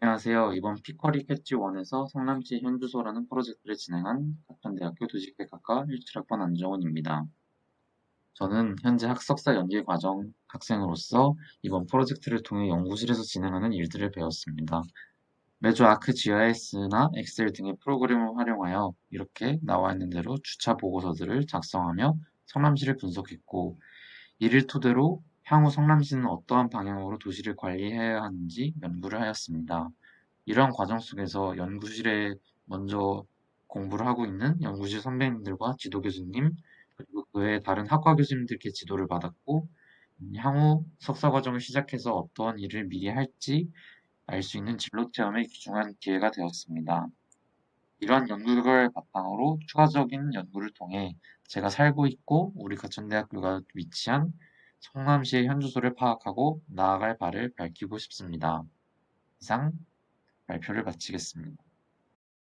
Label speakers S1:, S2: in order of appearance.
S1: 안녕하세요. 이번 피커리 1에서 성남시 현주소라는 프로젝트를 진행한 가천대학교 도시계획학과 17학번 안정훈입니다. 저는 현재 학석사 연계 과정 학생으로서 이번 프로젝트를 통해 연구실에서 진행하는 일들을 배웠습니다. 매주 아크GIS나 엑셀 등의 프로그램을 활용하여 이렇게 나와 있는 대로 주차 보고서들을 작성하며 성남시를 분석했고 이를 토대로 향후 성남시는 어떠한 방향으로 도시를 관리해야 하는지 연구를 하였습니다. 이러한 과정 속에서 연구실에 먼저 공부를 하고 있는 연구실 선배님들과 지도 교수님, 그리고 그 외에 다른 학과 교수님들께 지도를 받았고, 음, 향후 석사 과정을 시작해서 어떠한 일을 미리 할지 알 수 있는 진로 체험에 귀중한 기회가 되었습니다. 이러한 연구 결과를 바탕으로 추가적인 연구를 통해 제가 살고 있고 우리 가천대학교가 위치한 성남시의 현 주소를 파악하고 나아갈 바를 밝히고 싶습니다. 이상 발표를 마치겠습니다.